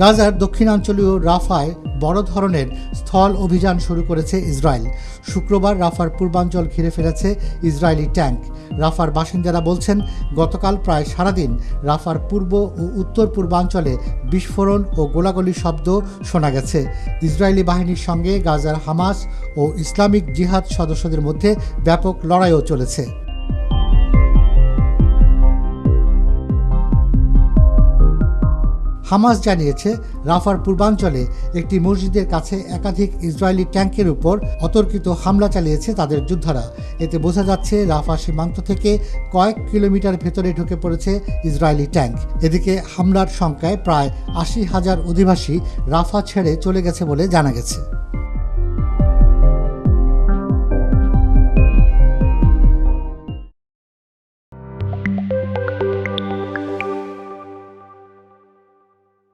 গাজার দক্ষিণাঞ্চলীয় রাফায় বড় ধরনের স্থল অভিযান শুরু করেছে ইসরায়েল। শুক্রবার রাফার পূর্বাঞ্চল ঘিরে ফেলেছে ইসরায়েলি ট্যাঙ্ক রাফার বাসিন্দারা বলছেন, গতকাল প্রায় সারাদিন রাফার পূর্ব ও উত্তর পূর্বাঞ্চলে বিস্ফোরণ ও গোলাগুলি শব্দ শোনা গেছে। ইসরায়েলি বাহিনীর সঙ্গে গাজার হামাস ও ইসলামিক জিহাদ সদস্যদের মধ্যে ব্যাপক লড়াইও চলেছে। হামাস জানিয়েছে, রাফার পূর্বাঞ্চলে একটি মসজিদের কাছে একাধিক ইসরায়েলি ট্যাঙ্কের উপর অতর্কিত হামলা চালিয়েছে তাদের যোদ্ধারা। এতে বোঝা যাচ্ছে, রাফা সীমান্ত থেকে কয়েক কিলোমিটার ভেতরে ঢুকে পড়েছে ইসরায়েলি ট্যাঙ্ক এদিকে হামলার সংখ্যায় প্রায় আশি হাজার অধিবাসী রাফা ছেড়ে চলে গেছে বলে জানা গেছে।